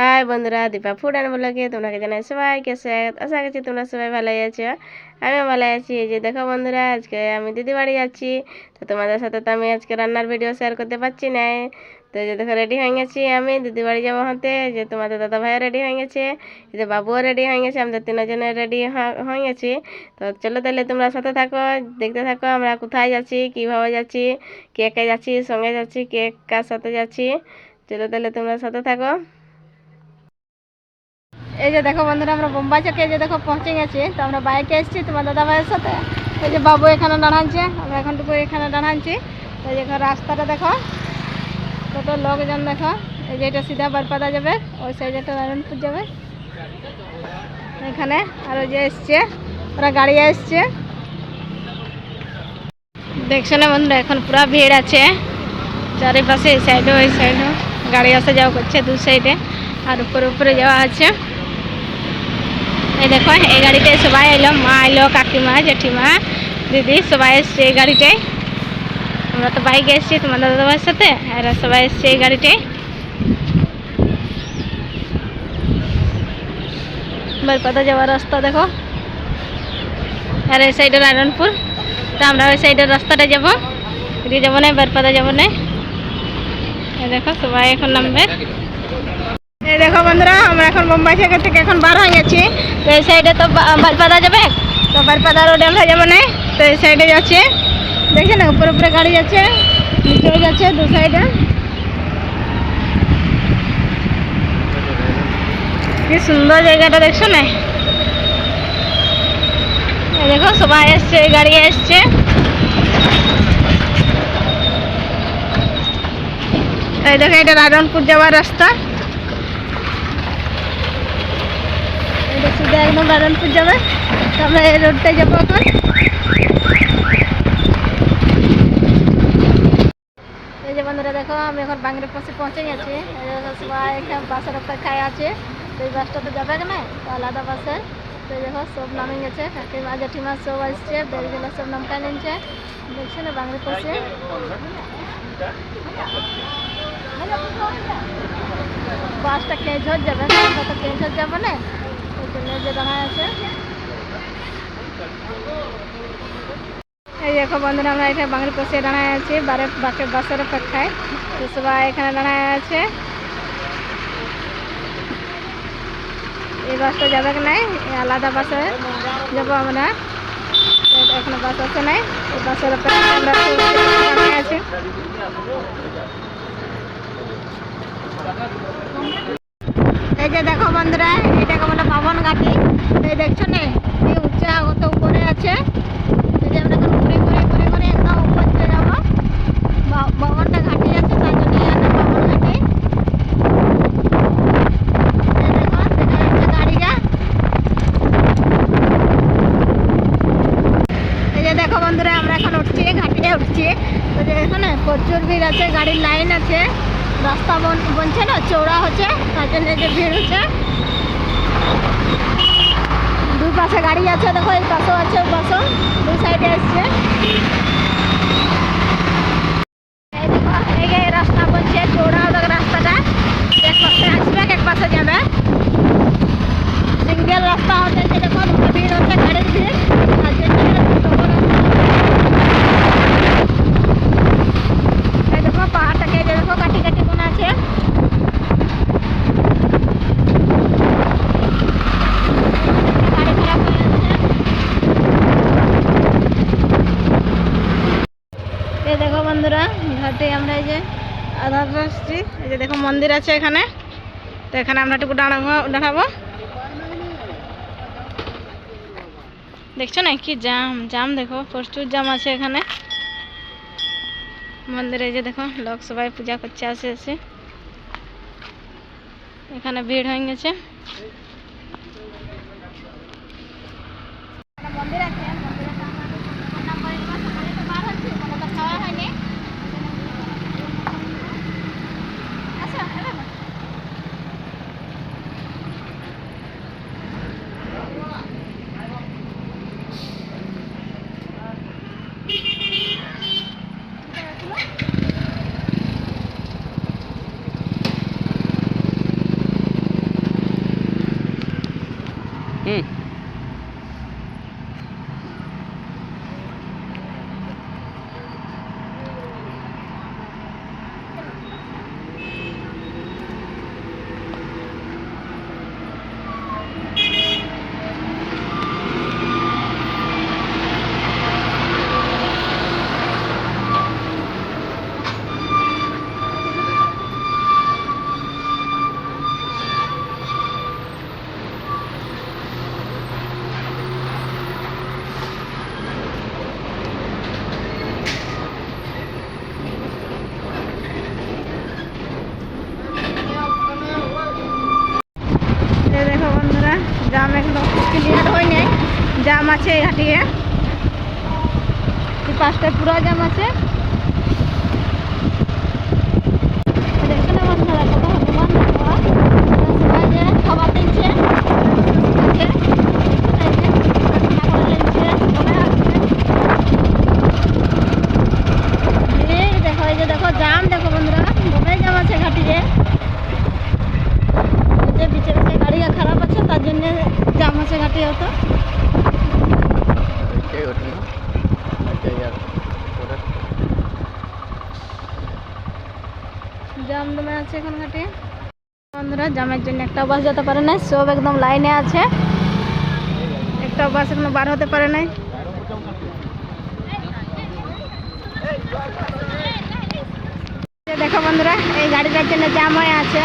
High বন্ধুরা, Dipa food and ব্লগে তোমরা জানাই সবাইকে স্বাগত আশা করছি তোমরা সবাই ভালোই আছো। আমিও ভালো আছি। এই যে দেখো বন্ধুরা, আজকে আমি দিদি বাড়ি যাচ্ছি। তো তোমাদের সাথে তো আমি আজকে রান্নার ভিডিও শেয়ার করতে পারছি না। তো যে দেখো রেডি হয়ে গেছি আমি, দিদি বাড়ি যাব হাতে। যে তোমাদের দাদা ভাইয়া রেডি হয়ে গেছে। যে বাবুও রেডি হয়ে গেছে, আমাদের তিনজনে রেডি হয়ে গেছি। তো চলো তাহলে তোমরা সাথে থাকো, দেখতে থাকো আমরা কোথায় যাচ্ছি, কীভাবে যাচ্ছি, কে কে যাচ্ছি, সঙ্গে যাচ্ছি, কে কার সাথে যাচ্ছি। চলো তাহলে তোমরা সাথে থাকো। এই যে দেখো বন্ধুরা, আমরা বোম্বাই চকে যে দেখো পৌঁছে গেছি। তো আমরা বাইকে এসেছি তোমার দাদা ভাইয়ের সাথে। এই যে বাবু এখানে দাঁড়াচ্ছে আমরা এখানটুকু এখানে দাঁড়াচ্ছি তো এই যে রাস্তাটা দেখো, কত লোকজন দেখো। এই যে এটা সিধা বারপাদা যাবে, ওই সাইডে একটা নারায়ণপুর যাবে। এখানে, আর ওই যে এসছে, ওরা গাড়ি এসছে। দেখছ না বন্ধুরা, এখন পুরা ভিড় আছে। চারিপাশে এই সাইডে ওই সাইডে গাড়ি আসা যাওয়া করছে দু সাইডে আর উপরে উপরে যাওয়া আছে। এই দেখো, এই গাড়িটায় সবাই এলো, মা এলো, কাকিমা, জেঠিমা, দিদি, সবাই এসছে এই গাড়িটায় আমরা তো বাইকে এসছি, তোমার দাদা ভাইয়ের সাথে আর সবাই এসছে এই গাড়িটায় বারপাদা যাওয়ার রাস্তা, দেখো। আর এই সাইডে নারায়ণপুর। তো আমরা ওই সাইডের রাস্তাটা যাব। এদিকে যাব না বারপাদা যাব না। দেখো, সবাই এখন নামবে। দেখো বন্ধুরা, আমরা এখন মুম্বাই থেকে থেকে এখন বার হয়ে গেছি। তো এই সাইডে তো বারপাদা যাবে? তো বারপাদা রোডে আমরা যাব না। তো এই সাইডে যাচ্ছে। দেখছে না, উপরে উপরে গাড়ি যাচ্ছে নিচেও যাচ্ছে দু সাইডে কি সুন্দর জায়গাটা দেখছ না? দেখো, সবাই এসছে গাড়ি এসছে। এই দেখো, এটা রায়রনপুর যাওয়ার রাস্তা। এটা সিধা একদম নারায়ণপুর যাবে। তো আমরা এই রোডটায় যাব এখন এই যে বন্ধুরা দেখো, আমি এখন বাংলার পাশে পৌঁছে গেছি। সবাই এখানে বাসের অপেক্ষায় আছে। তো এই বাসটা তো যাবে না তো আলাদা বাসে। তো দেখো, সব নামে গেছে। কাকিমা জেঠিমা সব আসছে। বেরিয়েগুলো সব নামটা নিচ্ছে দেখছে না বাংলার পাশে? বাসটা কেঁঝর যাবে? আমরা তো কেঁঝর যাব না। দাঁড়ায় আছে। এই দেখো বন্ধুরা, আমরা এখানে বাঙালি পাশে দাঁড়ায় আছি, বারে বাকে বাসের অপেক্ষায় তো সবাই এখানে দাঁড়ায় আছে। এই বাসটা যাবে কি নাই? আলাদা বাসে যাব আমরা। এখানে বাস আছে নাই। এই বাসের অপেক্ষায় দাঁড়ায় আছি। এই যে দেখো বন্ধুরা এটাকে বলে পাবন ঘাটি এই দেখছ না? এই উচ্চা কত উপরে আছে। এই যে আমরা এখন ঘুরে ঘুরে ঘুরে ঘুরে একদম উপর চলে যাব বা- ভবনটা ঘাটি আছে তার জন্য এই নাম পাবন ঘাটি এই দেখো দেখা যাচ্ছে গাড়িটা এই যে দেখো বন্ধুরা আমরা এখন উঠছি ঘাটিতে উঠছি তো যে এখানে প্রচুর ভিড় আছে গাড়ির লাইন আছে রাস্তা বন বনছে না চৌড়া হচ্ছে তার ভিড় হচ্ছে। দুই পাশে গাড়ি আছে, দেখো, এই পাশেও আছে পাশেও দুই সাইডে যে রাস্তা বনছে চৌড়া রাস্তাটা। এক পাশে আসবে, এক পাশে যাবে। সিঙ্গেল রাস্তা হচ্ছে, দেখো ভিড় হচ্ছে, গাড়ির ভিড় তার জন্য তখন এই দেখো পাহাড়টাকে এই যে দেখো কাটি কাটি কোন আছে গাড়ি খারাপ হয়ে যাচ্ছে এই দেখো বন্ধুরা ঘাটে আমরা এই যে আসছি এই যে দেখো মন্দির আছে এখানে। তো এখানে আমরা একটু দাঁড়াবো দাঁড়াবো দেখছ না কি জাম জাম দেখো, প্রচুর জাম আছে এখানে। মন্দিরে যে দেখো, লোক সবাই পূজা করছে, আসে এসে এখানে ভিড় হয়ে গেছে। আছে হাটিয়ে এই পাঁচটায় পুরো জাম আছে। খাবার দেখো, এই যে দেখো, জাম দেখো জাম আছে ঘাটিয়ে যে খারাপ আছে, তার জন্য জাম আছে ঘাটে এই ওঠে না আচ্ছা ইয়ার ওটা জাম দমে আছে এখন ঘাটে বন্ধুরা জামের জন্য একটা বাস যেতে পারে না সব একদম লাইনে আছে। একটা বাস এখনও বার হতে পারে নাই। দেখো বন্ধুরা, এই গাড়িটার জন্য জাম হয়ে আছে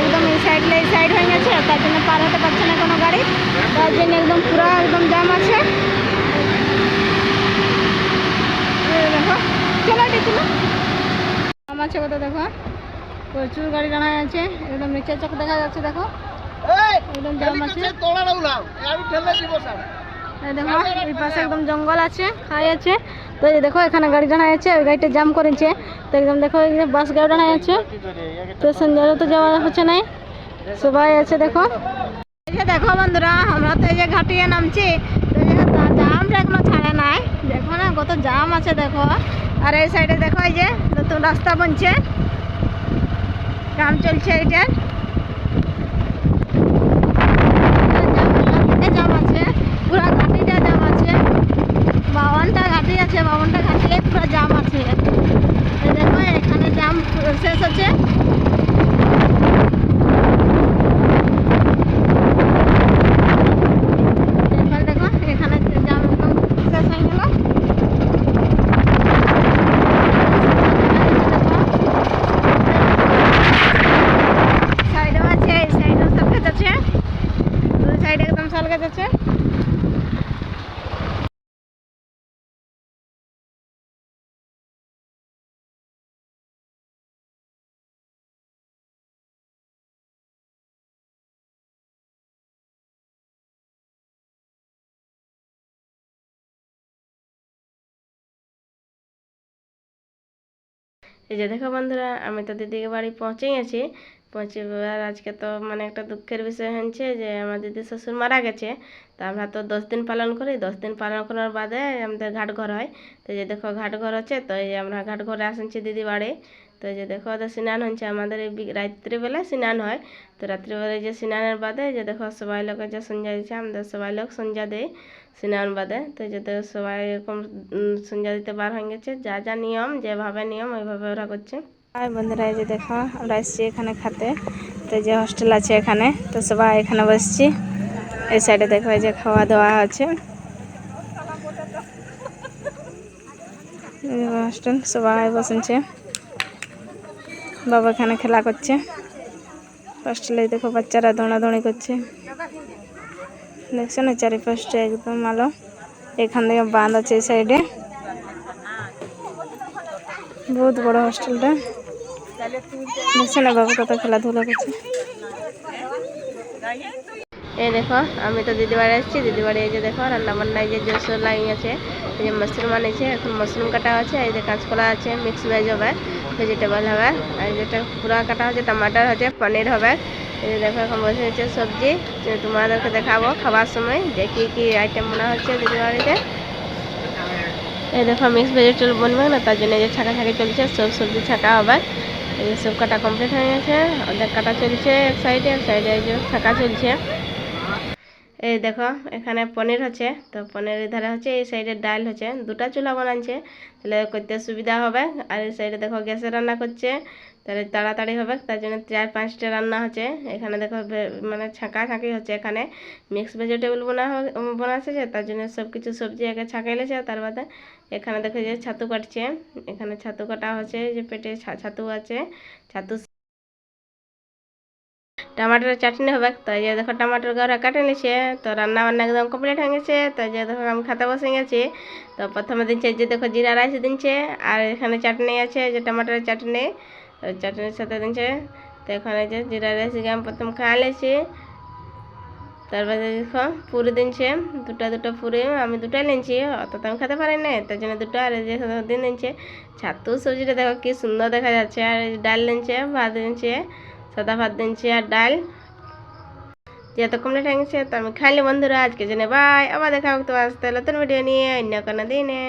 একদম এই সাইড এই সাইড হয়ে গেছে, তার জন্য পার হতে পারছে না কোনো গাড়ি। তার জন্য একদম পুরো একদম জাম আছে। দেখো, চলো জাম আছে কত দেখো? প্রচুর গাড়ি দাঁড়ায় আছে একদম নিচের চোখ দেখা যাচ্ছে দেখো। একদম জাম আছে। দেখো এই পাশে একদম জঙ্গল আছে খাই আছে। তো এই দেখো এখানে গাড়ি দাঁড়ায় আছে ওই গাড়িটা জাম করেছে। তো একদম দেখো এই বাস গাড়ি দাঁড়ায় আছে। প্যাসেঞ্জারও তো যাওয়া হচ্ছে নাই। সবাই আছে দেখো। এই যে দেখো বন্ধুরা আমরা তো এই যে ঘাটিয়ে নামছি। তো জামটা এখনও ছাড়ে নাই। দেখো না কত জাম আছে দেখো। আর এই সাইডে দেখো এই যে নতুন রাস্তা বনছে। কাম চলছে এটার জাম আছে বাবনটা ঘাটিটা জাম আছে। আছে পুরো জাম আছে। দেখো, এখানে জাম শেষ হচ্ছে এবার দেখো এখানে জাম একদম শেষ হয়ে গেল সাইডেও আছে এই সাইডেও সব গাছ আছে দুই শাল গাছ আছে এই যে দেখো বন্ধুরা আমি তো দিদিকে বাড়ি পৌঁছেই আছি পৌঁছে এবার আজকে তো মানে একটা দুঃখের বিষয় হয়েছে যে আমার দিদি শ্বশুর মারা গেছে, তা আমরা তো দশ দিন পালন করি, দশ দিন পালন করার বাদে আমাদের ঘাট ঘর হয়। তো যে দেখো ঘাট ঘর আছে তো এই যে আমরা ঘাট ঘরে আসছি দিদি বাড়ি, তো যে দেখো ওদের স্নান হচ্ছে আমাদের এই রাত্রিবেলায় স্নান হয়। তো রাত্রিবেলায় যে স্নানের বাদে যে দেখো সবাই লোকের যে সন্ধ্যা দিচ্ছে, আমাদের সবাই লোক সন্ধ্যা দেয় স্নান বাদে। তো যে দেখো সবাই এরকম সন্ধ্যা দিতে বার হয়ে গেছে, যা যা নিয়ম, যেভাবে নিয়ম, ওইভাবে ওরা করছে। হাই বন্ধুরা, এই যে দেখো, আমরা এসেছি এখানে খাতে। তো যে হোস্টেল আছে এখানে, তো সবাই এখানে বসছি। এই সাইডে দেখো, এই যে খাওয়া দাওয়া আছে হোস্টেল সবাই বসেছে। বাবা এখানে খেলা করছে। হোস্টেলে দেখো, বাচ্চারা দৌড়াদৌড়ি করছে। দেখছ না, চারিপাশটা একদম আলো। এখান থেকে বাঁধ আছে এই সাইডে বহুত বড় হোস্টেলটা দেখছ না কত খেলাধুলা করছে। এই দেখো, আমি তো দিদি বাড়ি আসছি দিদি বাড়ি এই যে দেখো রান্না বান্নায় যে জোসর আছে, এই যে মাশরুম আনেছে এখন মাশরুম কাটা আছে, এই যে কাঁচকলা আছে মিক্স ভেজ হবে ভেজিটেবল হবে, আর যেটা পুরা কাটা হচ্ছে, টমাটার হচ্ছে, পনির হবে। এই যে দেখো, এখন বসে হচ্ছে সবজি তোমাদেরকে দেখাবো খাবার সময়, যে কী কী আইটেম মনে হচ্ছে দিদি বাড়িতে এই দেখো মিক্স ভেজিটেবল বনবে না, তার জন্য যে ছাকা ছাকি চলছে, সব সবজি ছাকা হবে। এই সব কাটা কমপ্লিট হয়ে গেছে, অর্ধেক কাটা চলছে এক সাইডে এক সাইডে ছাকা চলছে। এই দেখো, এখানে পনির হচ্ছে, তো পনিরের ধারে হচ্ছে, এই সাইডে ডাল হচ্ছে, দুটা চুলা বানাচ্ছে তাহলে করতে সুবিধা হবে। আর এই সাইডে দেখো গ্যাসে রান্না করছে, তাহলে তাড়াতাড়ি হবে, তার জন্য চার পাঁচটা রান্না হচ্ছে। এখানে দেখো মানে ছাঁকা ছাঁকি হচ্ছে এখানে। মিক্স ভেজিটেবল বোনা বানাচ্ছে তার জন্য সব কিছু সবজি আগে ছাঁকাই লেছে তার বাদে এখানে দেখো যে ছাতু কাটছে। এখানে ছাতু কাটা হচ্ছে যে পেটে ছাতু আছে। ছাতু টমাটোর চাটনি হবে। তো যে দেখো টমাটোর গাড়া কাটে নিছে তো রান্না বান্না একদম কমপ্লিট হয়ে গেছে। তো যে দেখো আমি খাতে বসে গেছি। তো প্রথমে দিচ্ছে যে দেখো জিরা রাইস দিচ্ছে আর এখানে চাটনি আছে যে টমাটোর চাটনি। চাটনির সাথে দিচ্ছে তো এখানে যে জিরা রাইস আমি প্রথম খাওয়া লেছি তারপরে দেখো, পুরি দিনছে দুটা দুটো পুরি আমি দুটাই নিয়েছি অত তো আমি খেতে পারি না তার জন্য দুটো আর যে দিন দিচ্ছে ছাতু সবজিটা দেখো কি সুন্দর দেখা যাচ্ছে, আর ডাল দিচ্ছে ভাত দিচ্ছে সাদা ভাত দিচ্ছে আর ডাল। যেহেতু কমপ্লিট হয়ে গেছে তো আমি খাইলে বন্ধুরা, আজকে জেনে বাই, আবার দেখা হবে তোমার সাথে নতুন ভিডিও নিয়ে, অন্য কোনো দিনে।